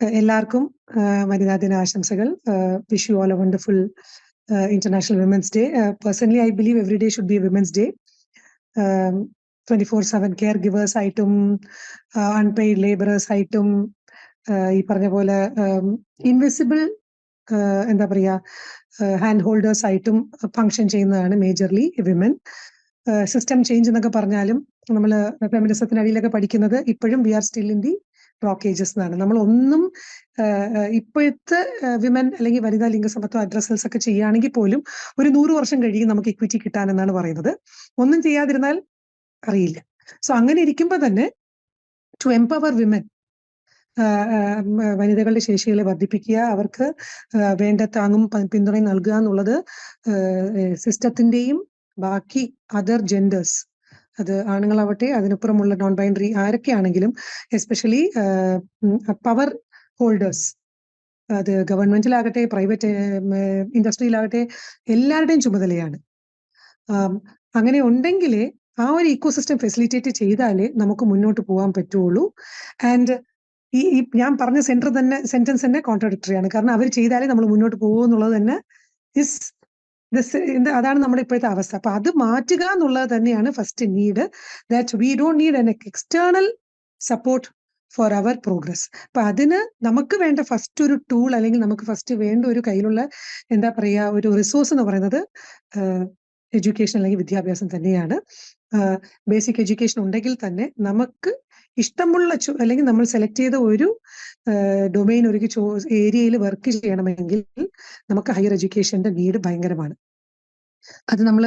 എല്ലാവർക്കും വനിതാ ദിന ആശംസകൾ wish you all a wonderful international women's day personally I believe every day should be women's day twenty four seven care givers ആയിട്ടും unpaid labourers ആയിട്ടും ഈ പറഞ്ഞ പോലെ ഇൻവിസിബിൾ എന്താ പറയാ ഹാൻഡ് ഹോൾഡേഴ്സ് ആയിട്ടും ഫങ്ഷൻ ചെയ്യുന്നതാണ് മേജർലി വിമൻ സിസ്റ്റം ചേഞ്ച് എന്നൊക്കെ പറഞ്ഞാലും നമ്മൾ ഫെമിനിസത്തിനടിയിലൊക്കെ പഠിക്കുന്നത് ഇപ്പോഴും we are still in the blockages എന്നാണ്. നമ്മൾ ഒന്നും ഇപ്പോഴത്തെ വിമൻ അല്ലെങ്കിൽ വനിതാ ലിംഗസമത്വ അഡ്രസ്സൽസ് ഒക്കെ ചെയ്യുകയാണെങ്കിൽ പോലും ഒരു നൂറ് വർഷം കഴിയും നമുക്ക് ഇക്വിറ്റി കിട്ടാനെന്നാണ് പറയുന്നത്. ഒന്നും ചെയ്യാതിരുന്നാൽ അറിയില്ല. സോ അങ്ങനെ ഇരിക്കുമ്പോൾ തന്നെ ടു എംപവർ വിമൻ വനിതകളുടെ ശേഷികളെ വർദ്ധിപ്പിക്കുക അവർക്ക് വേണ്ട താങ്ങും പിന്തുണയും നൽകുക എന്നുള്ളത് സിസ്റ്റത്തിന്റെയും ബാക്കി അതർ ജെൻഡേഴ്സ് അത് ആണുങ്ങളാവട്ടെ അതിനപ്പുറമുള്ള നോൺ ബൈനറി ആരൊക്കെയാണെങ്കിലും എസ്പെഷ്യലി പവർ ഹോൾഡേഴ്സ് അത് ഗവൺമെന്റിലാകട്ടെ പ്രൈവറ്റ് ഇൻഡസ്ട്രിയിലാകട്ടെ എല്ലാവരുടെയും ചുമതലയാണ്. അങ്ങനെ ഉണ്ടെങ്കിലേ ആ ഒരു ഇക്കോസിസ്റ്റം ഫെസിലിറ്റേറ്റ് ചെയ്താലേ നമുക്ക് മുന്നോട്ട് പോകാൻ പറ്റുള്ളൂ. ആൻഡ് ഈ ഞാൻ പറഞ്ഞ സെന്റർ തന്നെ സെന്റൻസ് തന്നെ കോൺട്രഡിക്ടറി ആണ്. കാരണം അവർ ചെയ്താലേ നമ്മൾ മുന്നോട്ട് പോകും എന്നുള്ളത് തന്നെ ഇസ് അതാണ് നമ്മുടെ ഇപ്പോഴത്തെ അവസ്ഥ. അപ്പൊ അത് മാറ്റുക എന്നുള്ളത് തന്നെയാണ് first need that we don't need an external support for our progress അപ്പൊ അതിന് നമുക്ക് വേണ്ട ഫസ്റ്റ് ഒരു ടൂൾ അല്ലെങ്കിൽ നമുക്ക് ഫസ്റ്റ് വേണ്ട ഒരു കയ്യിലുള്ള എന്താ പറയാ ഒരു റിസോഴ്സ് എന്ന് പറയുന്നത് എഡ്യൂക്കേഷൻ അല്ലെങ്കിൽ വിദ്യാഭ്യാസം തന്നെയാണ്. ബേസിക് എഡ്യൂക്കേഷൻ ഉണ്ടെങ്കിൽ തന്നെ നമുക്ക് ഇഷ്ടമുള്ള അല്ലെങ്കിൽ നമ്മൾ സെലക്ട് ചെയ്ത ഒരു ഡൊമൈൻ ഒരു ഏരിയയിൽ വർക്ക് ചെയ്യണമെങ്കിൽ നമുക്ക് ഹയർ എഡ്യൂക്കേഷന്റെ നീഡ് ഭയങ്കരമാണ്. അത് നമ്മൾ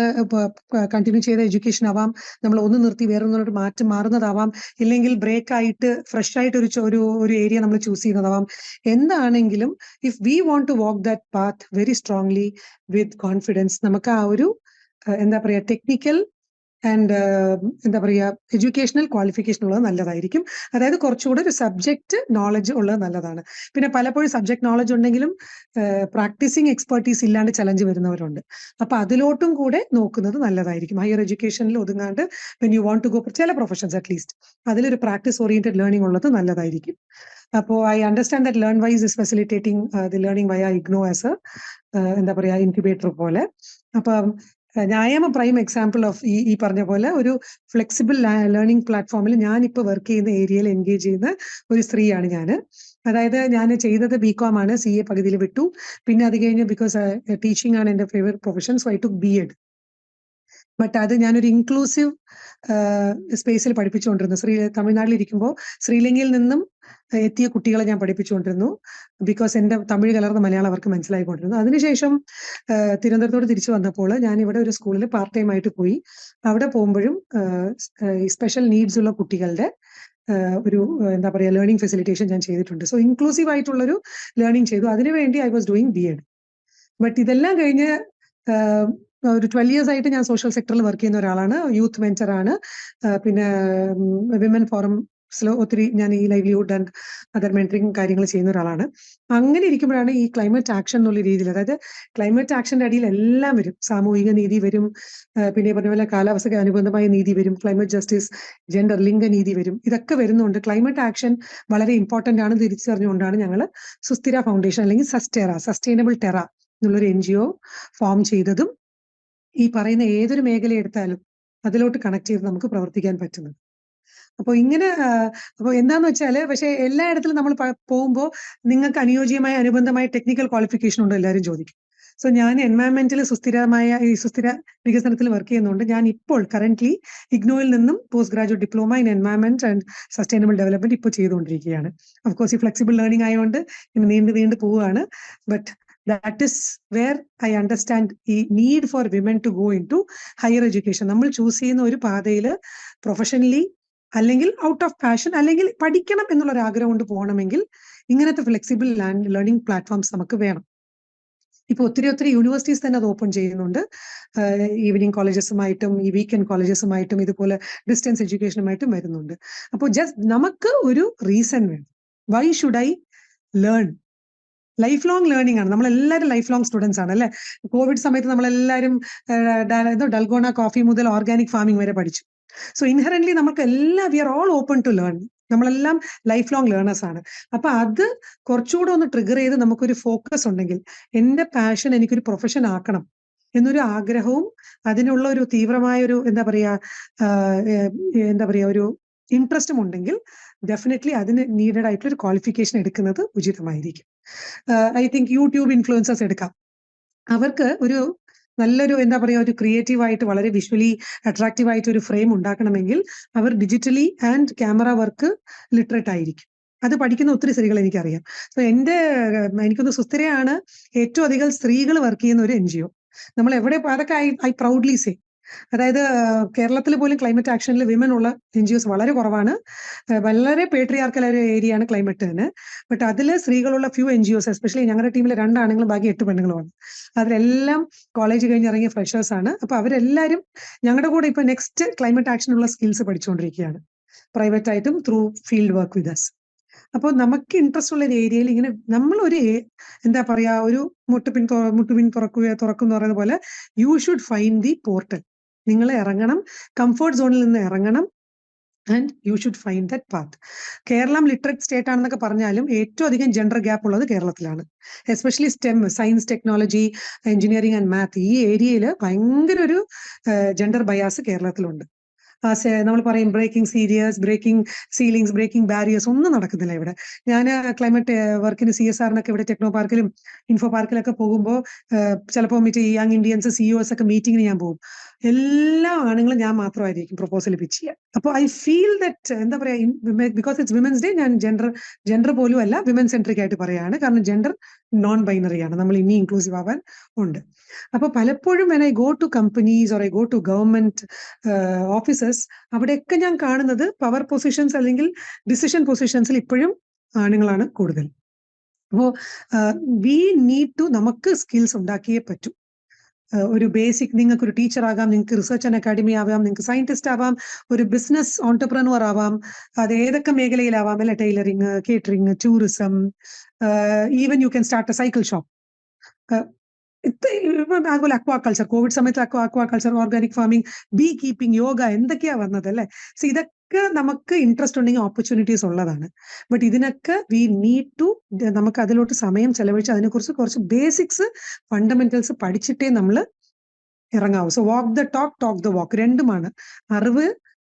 കണ്ടിന്യൂ ചെയ്ത എഡ്യൂക്കേഷൻ ആവാം നമ്മൾ ഒന്ന് നിർത്തി വേറെ ഒന്നിലോട്ട് മാറ്റം മാറുന്നതാവാം ഇല്ലെങ്കിൽ ബ്രേക്ക് ആയിട്ട് ഫ്രഷ് ആയിട്ട് ഒരു ഒരു ഒരു ഏരിയ നമ്മൾ ചൂസ് ചെയ്യുന്നതാവാം. എന്താണെങ്കിലും if we want to walk that path very strongly with confidence നമുക്ക് ആ ഒരു എന്താ പറയാ ടെക്നിക്കൽ ആൻഡ് എന്താ പറയുക എഡ്യൂക്കേഷണൽ ക്വാളിഫിക്കേഷൻ ഉള്ളത് നല്ലതായിരിക്കും. അതായത് കുറച്ചുകൂടെ ഒരു സബ്ജക്ട് നോളജ് ഉള്ളത് നല്ലതാണ്. പിന്നെ പലപ്പോഴും സബ്ജക്ട് നോളജ് ഉണ്ടെങ്കിലും പ്രാക്ടീസിങ് എക്സ്പെർട്ടീസ് ഇല്ലാണ്ട് ചലഞ്ച് വരുന്നവരുണ്ട്. അപ്പൊ അതിലോട്ടും കൂടെ നോക്കുന്നത് നല്ലതായിരിക്കും. ഹയർ എഡ്യൂക്കേഷനിൽ ഒതുങ്ങാണ്ട് when you want to go ചില പ്രൊഫഷൻസ് അറ്റ്ലീസ്റ്റ് അതിലൊരു പ്രാക്ടീസ് ഓറിയന്റഡ് ലേണിംഗ് ഉള്ളത് നല്ലതായിരിക്കും. അപ്പോൾ I understand that learn wise is facilitating the learning via IGNOU as എന്താ പറയുക ഇൻക്യുബേറ്റർ പോലെ. അപ്പം ഞാൻ പ്രൈം എക്സാമ്പിൾ ഓഫ് ഈ ഈ പറഞ്ഞ പോലെ ഒരു ഫ്ലെക്സിബിൾ ലേണിംഗ് പ്ലാറ്റ്ഫോമിൽ ഞാൻ ഇപ്പോൾ വർക്ക് ചെയ്യുന്ന ഏരിയയിൽ എൻഗേജ് ചെയ്യുന്ന ഒരു സ്ത്രീയാണ് ഞാൻ അതായത് ഞാൻ ചെയ്തത് ബി കോം ആണ് സി എ പകുതിയിൽ വിട്ടു. പിന്നെ അത് കഴിഞ്ഞ് ബിക്കോസ് ടീച്ചിങ് ആണ് എന്റെ favourite profession so I to B Ed but അത് ഞാനൊരു ഇൻക്ലൂസീവ് സ്പേസിൽ പഠിപ്പിച്ചുകൊണ്ടിരുന്നു ശ്രീ തമിഴ്നാട്ടിൽ ഇരിക്കുമ്പോൾ ശ്രീലങ്കയിൽ നിന്നും എത്തിയ കുട്ടികളെ ഞാൻ പഠിപ്പിച്ചുകൊണ്ടിരുന്നു. ബിക്കോസ് എന്റെ തമിഴ് കലർന്ന മലയാളം അവർക്ക് മനസ്സിലായിക്കൊണ്ടിരുന്നു. അതിനുശേഷം തിരുവനന്തപുരത്തോട് തിരിച്ചു വന്നപ്പോൾ ഞാൻ ഇവിടെ ഒരു സ്കൂളിൽ പാർട്ട് ടൈം ആയിട്ട് പോയി. അവിടെ പോകുമ്പോഴും സ്പെഷ്യൽ നീഡ്സ് ഉള്ള കുട്ടികളുടെ ഒരു എന്താ പറയുക ലേണിംഗ് ഫെസിലിറ്റേഷൻ ഞാൻ ചെയ്തിട്ടുണ്ട്. സോ ഇൻക്ലൂസീവ് ആയിട്ടുള്ളൊരു ലേണിംഗ് ചെയ്തു. അതിനുവേണ്ടി I was doing B Ed but ഇതെല്ലാം കഴിഞ്ഞ് ഒരു ട്വൽവ് ഇയേഴ്സ് ആയിട്ട് ഞാൻ സോഷ്യൽ സെക്ടറിൽ വർക്ക് ചെയ്യുന്ന ഒരാളാണ്. യൂത്ത് വെഞ്ചർ ആണ്. പിന്നെ വിമൻ ഫോറം സ്ലോ ഒത്തിരി ഞാൻ ഈ ലൈവ്ലിഹുഡ് ആൻഡ് അതർ മെന്ററിങ് കാര്യങ്ങൾ ചെയ്യുന്ന ഒരാളാണ്. അങ്ങനെ ഇരിക്കുമ്പോഴാണ് ഈ ക്ലൈമറ്റ് ആക്ഷൻ എന്നുള്ള രീതിയിൽ അതായത് ക്ലൈമറ്റ് ആക്ഷന്റെ അടിയിൽ എല്ലാം വരും. സാമൂഹിക നീതി വരും പിന്നെ പറഞ്ഞ പോലെ കാലാവസ്ഥയ്ക്ക് അനുബന്ധമായ നീതി വരും ക്ലൈമറ്റ് ജസ്റ്റിസ് ജെൻഡർ ലിംഗ നീതി വരും. ഇതൊക്കെ വരുന്നുണ്ട് ക്ലൈമറ്റ് ആക്ഷൻ വളരെ ഇമ്പോർട്ടന്റ് ആണ് തിരിച്ചറിഞ്ഞുകൊണ്ടാണ് ഞങ്ങൾ സുസ്ഥിര ഫൗണ്ടേഷൻ അല്ലെങ്കിൽ സസ്റ്റേറ സസ്റ്റൈനബിൾ ടെറ എന്നുള്ളൊരു എൻ ജി ഒ ഫോം ചെയ്തതും ഈ പറയുന്ന ഏതൊരു മേഖല എടുത്താലും അതിലോട്ട് കണക്ട് ചെയ്ത് നമുക്ക് പ്രവർത്തിക്കാൻ പറ്റുന്നത് അപ്പോൾ ഇങ്ങനെ അപ്പോൾ എന്താന്ന് വെച്ചാൽ പക്ഷേ എല്ലായിടത്തിലും നമ്മൾ പോകുമ്പോൾ നിങ്ങൾക്ക് അനുയോജ്യമായ അനുബന്ധമായ ടെക്നിക്കൽ ക്വാളിഫിക്കേഷൻ ഉണ്ടോ എല്ലാവരും ചോദിക്കും. സോ ഞാൻ എൻവയൺമെന്റിൽ സുസ്ഥിരമായ ഈ സുസ്ഥിര വികസനത്തിൽ വർക്ക് ചെയ്യുന്നുണ്ട് ഞാൻ ഇപ്പോൾ കറന്റ്ലി ഇഗ്നോയിൽ നിന്നും post graduate diploma in environment and sustainable development ഇപ്പോൾ ചെയ്തുകൊണ്ടിരിക്കുകയാണ് ഓഫ് കോഴ്സ് ഈ ഫ്ലെക്സിബിൾ ലേണിംഗ് ആയതുകൊണ്ട് ഇന്ന് നീണ്ടു നീണ്ടു പോവുകയാണ്. But that is where I understand ഈ need for women to go into higher education നമ്മൾ ചൂസ് ചെയ്യുന്ന ഒരു പാതയിൽ പ്രൊഫഷണലി അല്ലെങ്കിൽ ഔട്ട് ഓഫ് പാഷൻ അല്ലെങ്കിൽ പഠിക്കണം എന്നുള്ള ഒരു ആഗ്രഹം കൊണ്ട് പോകണമെങ്കിൽ ഇങ്ങനത്തെ ഫ്ലെക്സിബിൾ ലേണിംഗ് പ്ലാറ്റ്ഫോംസ് നമുക്ക് വേണം. ഇപ്പൊ ഒത്തിരി ഒത്തിരി യൂണിവേഴ്സിറ്റീസ് തന്നെ അത് ഓപ്പൺ ചെയ്യുന്നുണ്ട്. ഈവനിങ് കോളേജസുമായിട്ടും ഈ വീക്കെൻഡ് കോളേജസുമായിട്ടും ഇതുപോലെ ഡിസ്റ്റൻസ് എഡ്യൂക്കേഷനുമായിട്ടും വരുന്നുണ്ട്. അപ്പോൾ ജസ്റ്റ് നമുക്ക് ഒരു റീസൺ വേണം. Why should I learn lifelong learning ആണ്. നമ്മളെല്ലാവരും ലൈഫ് ലോങ് സ്റ്റുഡൻസ് ആണ് അല്ലെ? കോവിഡ് സമയത്ത് നമ്മളെല്ലാവരും ഡൽഗോണ കോഫി മുതൽ ഓർഗാനിക് ഫാമിംഗ് വരെ പഠിച്ചു. സോ ഇൻഹറന്റ്ലി നമുക്ക് എല്ലാ we are all open to learn നമ്മളെല്ലാം ലൈഫ് ലോങ് ലേണേഴ്സ് ആണ്. അപ്പൊ അത് കുറച്ചുകൂടെ ഒന്ന് ട്രിഗർ ചെയ്ത് നമുക്കൊരു ഫോക്കസ് ഉണ്ടെങ്കിൽ എന്റെ പാഷൻ എനിക്കൊരു പ്രൊഫഷൻ ആക്കണം എന്നൊരു ആഗ്രഹവും അതിനുള്ള ഒരു തീവ്രമായ ഒരു എന്താ പറയാ എന്താ പറയാ ഒരു ഇൻട്രസ്റ്റും ഉണ്ടെങ്കിൽ ഡെഫിനറ്റ്ലി അതിന് നീഡഡ് ആയിട്ടുള്ള ഒരു ക്വാളിഫിക്കേഷൻ എടുക്കുന്നത് ഉചിതമായിരിക്കും. ഐ തിങ്ക് യൂട്യൂബ് ഇൻഫ്ലുവൻസേഴ്സ് എടുക്കാം. അവർക്ക് ഒരു നല്ലൊരു എന്താ പറയുക ഒരു ക്രിയേറ്റീവ് ആയിട്ട് വളരെ വിഷ്വലി അട്രാക്റ്റീവ് ആയിട്ട് ഒരു ഫ്രെയിം ഉണ്ടാക്കണമെങ്കിൽ അവർ digitally and camera work literate ആയിരിക്കും അത് പഠിക്കുന്ന ഒത്തിരി സ്ത്രീകൾ എനിക്കറിയാം. സോ എന്റെ എനിക്കൊന്ന് സുസ്ഥിരയാണ് ഏറ്റവും അധികം സ്ത്രീകൾ വർക്ക് ചെയ്യുന്ന ഒരു എൻ ജി ഒ. നമ്മൾ എവിടെ അതൊക്കെ ഐ ഐ പ്രൗഡ്ലി സേ അതായത് കേരളത്തിൽ പോലും ക്ലൈമറ്റ് ആക്ഷനിൽ വിമൻ ഉള്ള എൻ ജി ഒസ് വളരെ കുറവാണ്. വളരെ പേട്രിയാർക്കൽ ഒരു ഏരിയ ആണ് ക്ലൈമറ്റ് തന്നെ. ബട്ട് അതിൽ സ്ത്രീകളുള്ള few N G Os especially ഞങ്ങളുടെ ടീമിൽ രണ്ടാണെങ്കിലും ബാക്കി എട്ട് പെണ്ണുങ്ങളുമാണ്. അതിലെല്ലാം കോളേജ് കഴിഞ്ഞിറങ്ങിയ ഫ്രഷേഴ്സ് ആണ്. അപ്പൊ അവരെല്ലാവരും ഞങ്ങളുടെ കൂടെ ഇപ്പൊ നെക്സ്റ്റ് ക്ലൈമറ്റ് ആക്ഷനുള്ള സ്കിൽസ് പഠിച്ചുകൊണ്ടിരിക്കുകയാണ് പ്രൈവറ്റ് ആയിട്ടും through field work with us അപ്പോൾ നമുക്ക് ഇൻട്രസ്റ്റ് ഉള്ള ഒരു ഏരിയയിൽ ഇങ്ങനെ നമ്മൾ ഒരു എന്താ പറയാ ഒരു മുട്ടുപിൻ മുട്ടുപിൻ തുറക്കുക തുറക്കും എന്ന് പറയുന്ന പോലെ you should find the portal നിങ്ങൾ ഇറങ്ങണം കംഫർട്ട് സോണിൽ നിന്ന് ഇറങ്ങണം and you should find that path Keralam literate state ആണെന്നൊക്കെ പറഞ്ഞാലും ഏറ്റവും അധികം ജെൻഡർ ഗ്യാപ്പ് ഉള്ളത് കേരളത്തിലാണ്. Especially STEM science technology engineering and math ഈ ഏരിയയിൽ ഭയങ്കര ഒരു ജെൻഡർ ബയാസ് കേരളത്തിലുണ്ട്. നമ്മൾ പറയും breaking serious breaking ceilings breaking barriers ഒന്നും നടക്കുന്നില്ല ഇവിടെ. ഞാൻ ക്ലൈമറ്റ് വർക്കിന് സി എസ് ആറിനൊക്കെ ഇവിടെ ടെക്നോ പാർക്കിലും ഇൻഫോ പാർക്കിലൊക്കെ പോകുമ്പോൾ ചിലപ്പോൾ മറ്റേ യങ് ഇന്ത്യൻസ് സിഇഒസ് ഒക്കെ മീറ്റിംഗിന് ഞാൻ പോകും. എല്ലാ ആണുങ്ങളും ഞാൻ മാത്രമായിരിക്കും പ്രൊപ്പോസൽ പിച്ച് ചെയ്യുക. അപ്പോൾ ഐ ഫീൽ ദറ്റ് എന്താ പറയാ ബിക്കോസ് ഇറ്റ്സ് വിമൻസ് ഡേ ഞാൻ ജെൻഡർ ജെൻഡർ പോലും അല്ല വിമൻ സെൻട്രിക് ആയിട്ട് പറയാണ്. കാരണം ജെൻഡർ നോൺ ബൈനറി ആണ്. നമ്മൾ ഇനി ഇൻക്ലൂസീവ് ആവാൻ ഉണ്ട്. അപ്പൊ പലപ്പോഴും when I go to companies or I go to government officers അവിടെയൊക്കെ ഞാൻ കാണുന്നത് പവർ പൊസിഷൻസ് അല്ലെങ്കിൽ ഡിസിഷൻ പൊസിഷൻസിൽ ഇപ്പോഴും ആണുങ്ങളാണ് കൂടുതൽ. അപ്പോ വി നീഡ് ടു നമുക്ക് സ്കിൽസ് ഉണ്ടാക്കിയേ പറ്റൂ. ഒരു ബേസിക് നിങ്ങൾക്ക് ഒരു ടീച്ചർ ആകാം നിങ്ങൾക്ക് റിസർച്ച് ആൻഡ് അക്കാഡമി ആവാം നിങ്ങൾക്ക് സയന്റിസ്റ്റ് ആവാം ഒരു ബിസിനസ് ഓൺടർപ്രനർ ആവാം അത് ഏതൊക്കെ മേഖലയിലാവാം? അല്ലെ tailoring catering tourism even you can start a cycle shop അതുപോലെ അക്വാ കൾച്ചർ കോവിഡ് സമയത്ത് aqua aquaculture organic farming beekeeping yoga എന്തൊക്കെയാ വന്നത് അല്ലെ? സോ ഇതൊക്കെ നമുക്ക് ഇൻട്രസ്റ്റ് ഉണ്ടെങ്കിൽ ഓപ്പർച്യൂണിറ്റീസ് ഉള്ളതാണ്. ബട്ട് ഇതിനൊക്കെ വി നീഡ് ടു നമുക്ക് അതിലോട്ട് സമയം ചെലവഴിച്ച് അതിനെക്കുറിച്ച് കുറച്ച് ബേസിക്സ് ഫണ്ടമെന്റൽസ് പഠിച്ചിട്ടേ നമ്മൾ ഇറങ്ങാവൂ. So walk the talk talk the walk രണ്ടുമാണ്. അറിവ്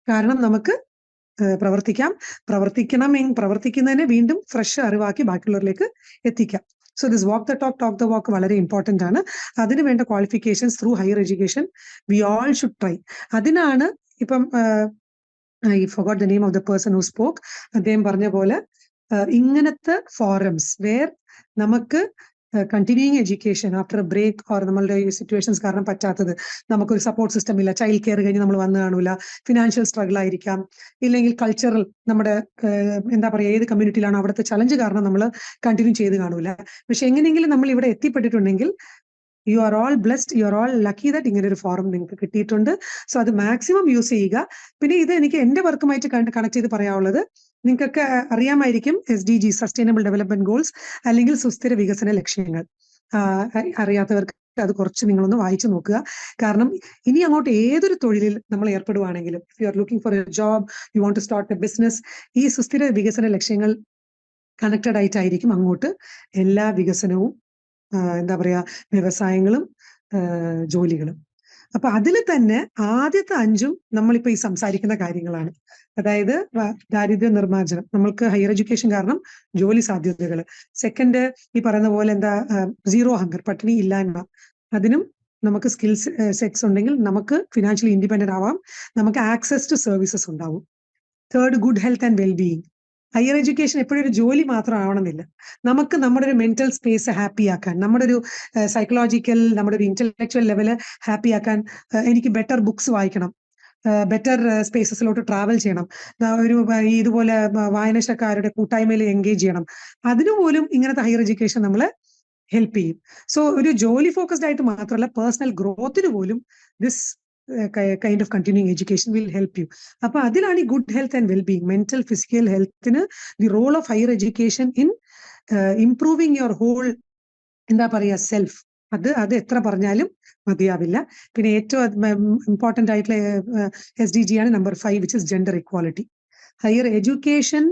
കാരണം നമുക്ക് പ്രവർത്തിക്കാം. പ്രവർത്തിക്കണമെങ്കിൽ പ്രവർത്തിക്കുന്നതിനെ വീണ്ടും ഫ്രഷ് അറിവാക്കി ബാക്കിയുള്ളവരിലേക്ക് എത്തിക്കാം. So this walk the talk talk the walk വളരെ ഇമ്പോർട്ടന്റ് ആണ്. അതിന് വേണ്ട qualifications through higher education we all should try അതിനാണ് ഇപ്പം I forgot the name of the person who spoke അദ്ദേഹം പറഞ്ഞ പോലെ ഇങ്ങനത്തെ ഫോറംസ് വേർ നമുക്ക് continuing education after break or നമ്മളുടെ സിറ്റുവേഷൻസ് കാരണം പറ്റാത്തത്. നമുക്കൊരു സപ്പോർട്ട് സിസ്റ്റം ഇല്ല. ചൈൽഡ് കെയർ കഴിഞ്ഞ് നമ്മൾ വന്നു കാണൂല. ഫിനാൻഷ്യൽ സ്ട്രഗിൾ ആയിരിക്കാം. ഇല്ലെങ്കിൽ കൾച്ചറൽ നമ്മുടെ എന്താ പറയുക ഏത് കമ്മ്യൂണിറ്റിയിലാണോ അവിടുത്തെ ചലഞ്ച് കാരണം നമ്മൾ കണ്ടിന്യൂ ചെയ്ത് കാണൂല. പക്ഷെ എങ്ങനെയെങ്കിലും നമ്മൾ ഇവിടെ എത്തിപ്പെട്ടിട്ടുണ്ടെങ്കിൽ you are all blessed you are all lucky that ഇങ്ങനെ ഒരു ഫോറം നിങ്ങൾക്ക് കിട്ടിയിട്ടുണ്ട്. സോ അത് മാക്സിമം യൂസ് ചെയ്യുക. പിന്നെ ഇത് എനിക്ക് എന്റെ വർക്കുമായിട്ട് കണക്ട് ചെയ്ത് പറയാനുള്ളത് നിങ്ങൾക്കൊക്കെ അറിയാമായിരിക്കും S D G sustainable development goals അല്ലെങ്കിൽ സുസ്ഥിര വികസന ലക്ഷ്യങ്ങൾ. അറിയാത്തവർക്ക് അത് കുറച്ച് നിങ്ങളൊന്ന് വായിച്ചു നോക്കുക. കാരണം ഇനി അങ്ങോട്ട് ഏതൊരു തൊഴിലിൽ നമ്മൾ ഏർപ്പെടുവാണെങ്കിലും if you are looking for a job you want to start a business ഈ സുസ്ഥിര വികസന ലക്ഷ്യങ്ങൾ കണക്റ്റഡ് ആയിട്ടായിരിക്കും അങ്ങോട്ട് എല്ലാ വികസനവും എന്താ പറയാ വ്യവസായങ്ങളും ജോലികളും. അപ്പൊ അതിൽ തന്നെ ആദ്യത്തെ അഞ്ചും നമ്മളിപ്പോ ഈ സംസാരിക്കുന്ന കാര്യങ്ങളാണ്. അതായത് ദാരിദ്ര്യ നിർമ്മാർജനം. നമ്മൾക്ക് ഹയർ എഡ്യൂക്കേഷൻ കാരണം ജോലി സാധ്യതകൾ സെക്കൻഡ് ഈ പറയുന്ന പോലെ എന്താ സീറോ ഹങ്കർ പട്ടിണി ഇല്ലായ്മ. അതിനും നമുക്ക് സ്കിൽസ് സെക്സ് ഉണ്ടെങ്കിൽ നമുക്ക് ഫിനാൻഷ്യലി ഇൻഡിപെൻഡന്റ് ആവാം. നമുക്ക് ആക്സസ് ടു സർവീസസ് ഉണ്ടാവും. Third good health and wellbeing. Higher education എപ്പോഴും ഒരു ജോലി മാത്രം ആവണമെന്നില്ല. നമുക്ക് നമ്മുടെ ഒരു മെന്റൽ സ്പേസ് ഹാപ്പി ആക്കാൻ നമ്മുടെ ഒരു സൈക്കോളജിക്കൽ നമ്മുടെ ഒരു ഇന്റലക്ച്വൽ ലെവൽ ഹാപ്പി ആക്കാൻ എനിക്ക് ബെറ്റർ ബുക്സ് വായിക്കണം. ബെറ്റർ സ്പേസസിലോട്ട് ട്രാവൽ ചെയ്യണം. ഒരു ഇതുപോലെ വായനശക്കാരുടെ കൂട്ടായ്മയിൽ എൻഗേജ് ചെയ്യണം. അതിനുപോലും ഇങ്ങനത്തെ ഹയർ എഡ്യൂക്കേഷൻ നമ്മൾ ഹെൽപ്പ് ചെയ്യും. സോ ഒരു ജോലി ഫോക്കസ്ഡ് ആയിട്ട് മാത്രമല്ല പേഴ്സണൽ ഗ്രോത്തിന് പോലും this kind of continuing education will help you അപ്പൊ അതിലാണ് ഈ good health and wellbeing mental physical ഹെൽത്തിന് the role of higher education in improving your whole എന്താ പറയുക സെൽഫ് അത് അത് എത്ര പറഞ്ഞാലും മതിയാവില്ല. പിന്നെ ഏറ്റവും ഇമ്പോർട്ടന്റ് ആയിട്ടുള്ള എസ് ഡി ജി ആണ് number five which is gender equality higher education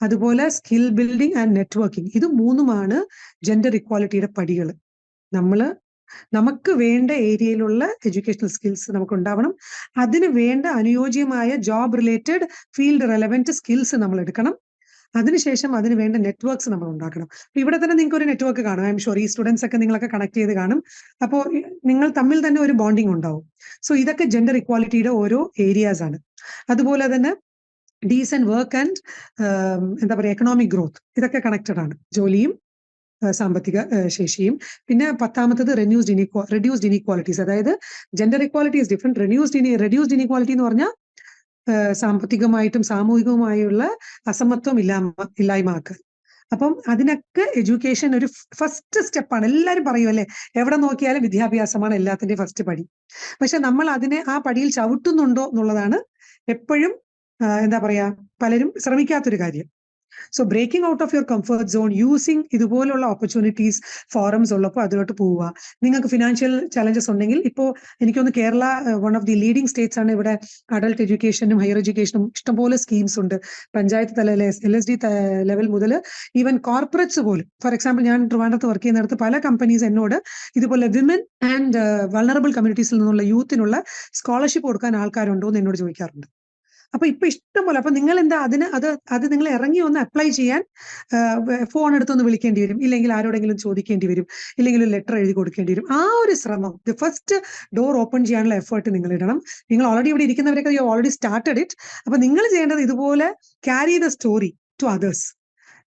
അതുപോലെ സ്കിൽ ബിൽഡിംഗ് ആൻഡ് നെറ്റ്വർക്കിംഗ് ഇത് മൂന്നുമാണ് ജെൻഡർ ഇക്വാലിറ്റിയുടെ പടികൾ നമ്മൾ നമുക്ക് വേണ്ട ഏരിയയിലുള്ള എഡ്യൂക്കേഷണൽ സ്കിൽസ് നമുക്ക് ഉണ്ടാവണം അതിന് വേണ്ട അനുയോജ്യമായ job related field relevant skills നമ്മൾ എടുക്കണം. അതിനുശേഷം അതിന് വേണ്ട നെറ്റ്വർക്ക്സ് നമ്മൾ ഉണ്ടാക്കണം. ഇവിടെ തന്നെ നിങ്ങൾക്ക് ഒരു നെറ്റ്വർക്ക് കാണും. ഐ എം ഷുവർ ഈ സ്റ്റുഡൻസ് ഒക്കെ നിങ്ങളൊക്കെ കണക്ട് ചെയ്ത് കാണും. അപ്പോൾ നിങ്ങൾ തമ്മിൽ തന്നെ ഒരു ബോണ്ടിങ് ഉണ്ടാവും. സോ ഇതൊക്കെ ജെൻഡർ ഇക്വാലിറ്റിയുടെ ഓരോ ഏരിയാസ് ആണ്. അതുപോലെ തന്നെ ഡീസെന്റ് വർക്ക് ആൻഡ് എന്താ പറയുക എക്കണോമിക് ഗ്രോത്ത് ഇതൊക്കെ കണക്റ്റഡ് ആണ്. ജോലിയും സാമ്പത്തിക ശേഷിയും. പിന്നെ പത്താമത്തത് റെന്യൂസ്ഡ് ഇനി റെഡ്യൂസ്ഡ് ഇനീക്വാളിറ്റീസ് അതായത് gender equality is different reduced ഇനി റെഡ്യൂസ്ഡ് ഇനീക്വാളിറ്റി എന്ന് പറഞ്ഞാൽ സാമ്പത്തികമായിട്ടും സാമൂഹികവുമായുള്ള അസമത്വം ഇല്ലാമ ഇല്ലായ്മ അപ്പം അതിനൊക്കെ എഡ്യൂക്കേഷൻ ഒരു ഫസ്റ്റ് സ്റ്റെപ്പാണ് എല്ലാവരും പറയുമല്ലേ എവിടെ നോക്കിയാലും വിദ്യാഭ്യാസമാണ് എല്ലാത്തിന്റെ ഫസ്റ്റ് പടി. പക്ഷെ നമ്മൾ അതിനെ ആ പടിയിൽ ചവിട്ടുന്നുണ്ടോ എന്നുള്ളതാണ് എപ്പോഴും എന്താ പറയാ പലരും ശ്രമിക്കാത്തൊരു കാര്യം. So breaking out of your comfort zone using ഇതുപോലുള്ള ഓപ്പർച്യൂണിറ്റീസ് ഫോറംസ് ഉള്ളപ്പോൾ അതിലോട്ട് പോവുക. നിങ്ങൾക്ക് ഫിനാൻഷ്യൽ ചലഞ്ചസ് ഉണ്ടെങ്കിൽ ഇപ്പോൾ എനിക്കൊന്ന് Kerala one of the leading states ആണ് ഇവിടെ അഡൾട്ട് എഡ്യൂക്കേഷനും ഹയർ എഡ്യൂക്കേഷനും ഇഷ്ടംപോലെ സ്കീംസ് ഉണ്ട്. പഞ്ചായത്ത് തല എൽ എസ് ഡി ലെവൽ മുതൽ ഈവൻ കോർപ്പറേറ്റ്സ് പോലും. ഫോർ എക്സാമ്പിൾ ഞാൻ ട്രിവാൻഡ്രത്ത് വർക്ക് ചെയ്യുന്നിടത്ത് പല കമ്പനീസ് എന്നോട് ഇതുപോലെ വിമൻ ആൻഡ് വൾണറബിൾ കമ്മ്യൂണിറ്റീസിൽ നിന്നുള്ള യൂത്തിനുള്ള സ്കോളർഷിപ്പ് കൊടുക്കാൻ ആൾക്കാരുണ്ടോ എന്ന് എന്നോട് ചോദിക്കാറുണ്ട്. അപ്പൊ ഇപ്പൊ ഇഷ്ടം പോലെ അപ്പൊ നിങ്ങൾ എന്താ അതിന് അത് അത് നിങ്ങൾ ഇറങ്ങി ഒന്ന് അപ്ലൈ ചെയ്യാൻ ഫോൺ എടുത്തൊന്ന് വിളിക്കേണ്ടി വരും. ഇല്ലെങ്കിൽ ആരോടെങ്കിലും ചോദിക്കേണ്ടി വരും. ഇല്ലെങ്കിൽ ഒരു ലെറ്റർ എഴുതി കൊടുക്കേണ്ടി വരും. ആ ഒരു ശ്രമം ദി ഫസ്റ്റ് ഡോർ ഓപ്പൺ ചെയ്യാനുള്ള എഫേർട്ട് നിങ്ങൾ ഇടണം. നിങ്ങൾ ഓൾറെഡി ഇവിടെ ഇരിക്കുന്നവരൊക്കെ യു ഓൾറെഡി സ്റ്റാർട്ടഡ് ഇറ്റ് അപ്പൊ നിങ്ങൾ ചെയ്യേണ്ടത് ഇതുപോലെ carry the story to others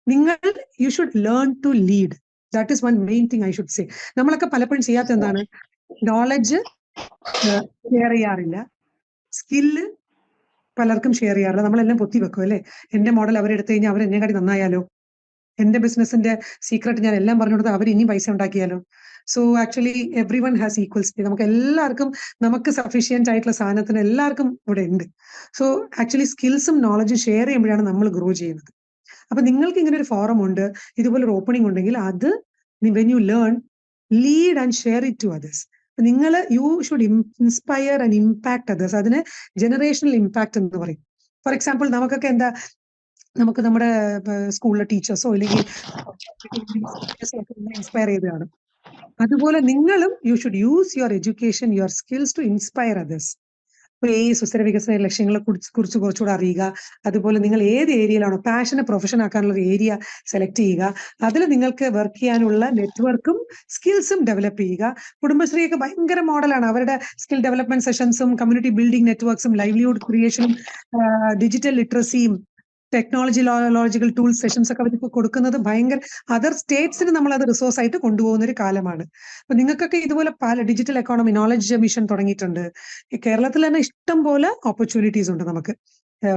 നിങ്ങൾ you should learn to lead that is one main thing I should say നമ്മളൊക്കെ പലപ്പോഴും ചെയ്യാത്ത എന്താണ്? നോളജ് ഷെയർ ചെയ്യാറില്ല. സ്കില്ല് പലർക്കും ഷെയർ ചെയ്യാറില്ല. നമ്മളെല്ലാം പൊത്തി വെക്കും അല്ലേ? എന്റെ മോഡൽ അവരെടുത്തു കഴിഞ്ഞാൽ അവർ എന്നെ കാട്ടി നന്നായാലോ? എന്റെ ബിസിനസിന്റെ സീക്രട്ട് ഞാൻ എല്ലാം പറഞ്ഞു കൊടുത്ത് അവർ ഇനിയും പൈസ ഉണ്ടാക്കിയാലോ? So actually everyone has equal speed നമുക്ക് എല്ലാവർക്കും നമുക്ക് സഫീഷ്യന്റ് ആയിട്ടുള്ള സാധനത്തിന് എല്ലാവർക്കും ഇവിടെ ഉണ്ട്. സോ ആക്ച്വലി സ്കിൽസും നോളജും ഷെയർ ചെയ്യുമ്പോഴാണ് നമ്മൾ ഗ്രോ ചെയ്യുന്നത്. അപ്പൊ നിങ്ങൾക്ക് ഇങ്ങനെ ഒരു ഫോറം ഉണ്ട് ഇതുപോലെ ഒരു ഓപ്പണിംഗ് ഉണ്ടെങ്കിൽ അത് when you learn lead and share it to others നിങ്ങൾ you should inspire and impact others അതിന് ജനറേഷണൽ ഇമ്പാക്ട് എന്ന് പറയും. ഫോർ എക്സാമ്പിൾ നമുക്കൊക്കെ എന്താ നമുക്ക് നമ്മുടെ സ്കൂളിലെ ടീച്ചേഴ്സോ അല്ലെങ്കിൽ ഇൻസ്പയർ ചെയ്തതാണ്. അതുപോലെ നിങ്ങളും you should use your education your skills to inspire others ഈ സുസ്ഥിര വികസന ലക്ഷ്യങ്ങളെ കുറിച്ച് കുറിച്ച് കുറച്ചുകൂടെ അറിയുക. അതുപോലെ നിങ്ങൾ ഏത് ഏരിയയിലാണോ പാഷനെ പ്രൊഫഷൻ ആക്കാനുള്ള ഒരു ഏരിയ സെലക്ട് ചെയ്യുക. അതിൽ നിങ്ങൾക്ക് വർക്ക് ചെയ്യാനുള്ള നെറ്റ്വർക്കും സ്കിൽസും ഡെവലപ്പ് ചെയ്യുക. കുടുംബശ്രീയൊക്കെ ഭയങ്കര മോഡലാണ് അവരുടെ സ്കിൽ ഡെവലപ്മെന്റ് സെഷൻസും കമ്മ്യൂണിറ്റി ബിൽഡിംഗ് നെറ്റ്വർക്സും ലൈവ്ലിഹുഡ് ക്രിയേഷനും ഡിജിറ്റൽ ലിറ്ററസിയും ടെക്നോളജി ലോജിക്കൽ ടൂൾ സെഷൻസ് ഒക്കെ അവർക്ക് കൊടുക്കുന്നത് ഭയങ്കര അതർ സ്റ്റേറ്റ്സിന് നമ്മൾ അത് റിസോഴ്സ് ആയിട്ട് കൊണ്ടുപോകുന്ന ഒരു കാലമാണ്. അപ്പൊ നിങ്ങൾക്കൊക്കെ ഇതുപോലെ പല ഡിജിറ്റൽ എക്കോണമി നോളജ് മിഷൻ തുടങ്ങിയിട്ടുണ്ട്. കേരളത്തിൽ തന്നെ ഇഷ്ടം പോലെ ഓപ്പർച്യൂണിറ്റീസ് ഉണ്ട് നമുക്ക്.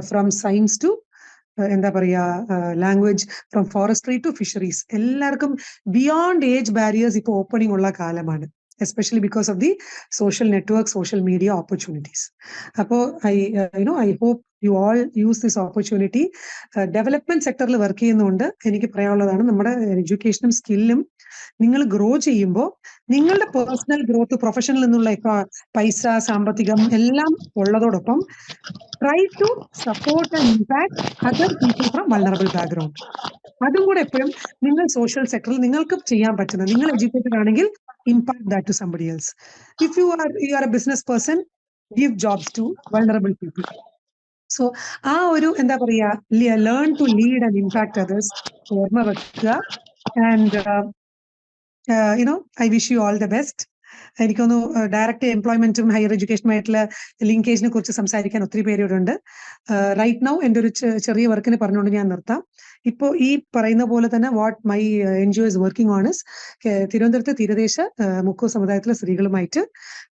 ഫ്രം സയൻസ് ടു എന്താ പറയാ language from forestry to fisheries എല്ലാവർക്കും ബിയോണ്ട് ഏജ് ബാരിയേഴ്സ് ഇപ്പോൾ ഓപ്പണിംഗ് ഉള്ള കാലമാണ്. Especially because of the social network social media opportunities അപ്പോൾ I you know I hope you all use this opportunity development സെക്ടറിൽ work ചെയ്യുന്നതുകൊണ്ട് എനിക്ക് പറയാനുള്ളതാണ് നമ്മുടെ എഡ്യൂക്കേഷനും സ്കില്ലും നിങ്ങൾ ഗ്രോ ചെയ്യുമ്പോൾ നിങ്ങളുടെ പേഴ്സണൽ ഗ്രോത്ത് പ്രൊഫഷനിൽ നിന്നുള്ള പൈസ സാമ്പത്തികം എല്ലാം ഉള്ളതോടൊപ്പം try to support and impact other people from vulnerable background അതും കൂടെ എപ്പോഴും നിങ്ങൾ സോഷ്യൽ സെക്ടറിൽ നിങ്ങൾക്ക് ചെയ്യാൻ പറ്റുന്നത് നിങ്ങൾ എഡ്യൂക്കേറ്റഡ് ആണെങ്കിൽ impact that to somebody else if you are you are a business person give jobs to vulnerable people so ആ ഒരു എന്താ പറയാ learn to lead and impact others ഓർമ്മ വെക്കുക and you know I wish you all the best എനിക്കൊന്ന് direct എംപ്ലോയ്മെന്റും higher എഡ്യൂക്കേഷനുമായിട്ടുള്ള ലിങ്കേജിനെ കുറിച്ച് സംസാരിക്കാൻ ഒത്തിരി പേരോടുണ്ട്. റൈറ്റ് നൗ എന്റെ ഒരു ചെറിയ വർക്കിന് പറഞ്ഞുകൊണ്ട് ഞാൻ നിർത്താം. ഇപ്പോൾ ഈ പറയുന്ന പോലെ തന്നെ what my N G O is working on is തിരുവനന്തപുരത്തെ തീരദേശ മുക്കോ സമുദായത്തിലെ സ്ത്രീകളുമായിട്ട്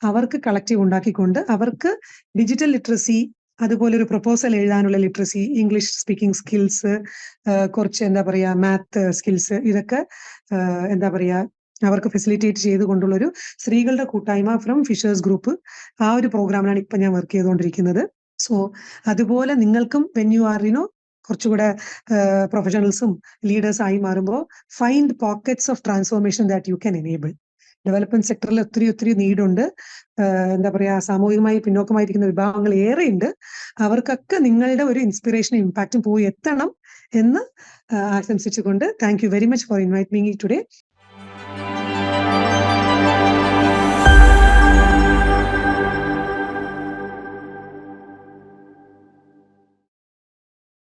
അവർക്ക് കളക്റ്റീവ് ഉണ്ടാക്കിക്കൊണ്ട് അവർക്ക് ഡിജിറ്റൽ ലിറ്ററസി അതുപോലെ ഒരു പ്രപ്പോസൽ എഴുതാനുള്ള ലിറ്ററസി ഇംഗ്ലീഷ് സ്പീക്കിംഗ് സ്കിൽസ് കുറച്ച് എന്താ പറയുക മാത്ത് സ്കിൽസ് ഇതൊക്കെ എന്താ പറയാ അവർക്ക് ഫെസിലിറ്റേറ്റ് ചെയ്തുകൊണ്ടുള്ളൊരു സ്ത്രീകളുടെ കൂട്ടായ്മ ഫ്രം ഫിഷേഴ്സ് ഗ്രൂപ്പ് ആ ഒരു പ്രോഗ്രാമിലാണ് ഇപ്പൊ ഞാൻ വർക്ക് ചെയ്തുകൊണ്ടിരിക്കുന്നത് സോ അതുപോലെ നിങ്ങൾക്കും വെൻ യു ആർ യുനോ കുറച്ചുകൂടെ പ്രൊഫഷണൽസും ലീഡേഴ്സ് ആയി മാറുമ്പോൾ find pockets of transformation that you can enable development സെക്ടറിൽ ഒത്തിരി ഒത്തിരി നീഡുണ്ട് എന്താ പറയാ സാമൂഹികമായി പിന്നോക്കമായിരിക്കുന്ന വിഭാഗങ്ങൾ ഏറെ ഉണ്ട് അവർക്കൊക്കെ നിങ്ങളുടെ ഒരു ഇൻസ്പിറേഷനും ഇമ്പാക്റ്റും പോയി എത്തണം എന്ന് ആശംസിച്ചുകൊണ്ട് thank you very much for invite me today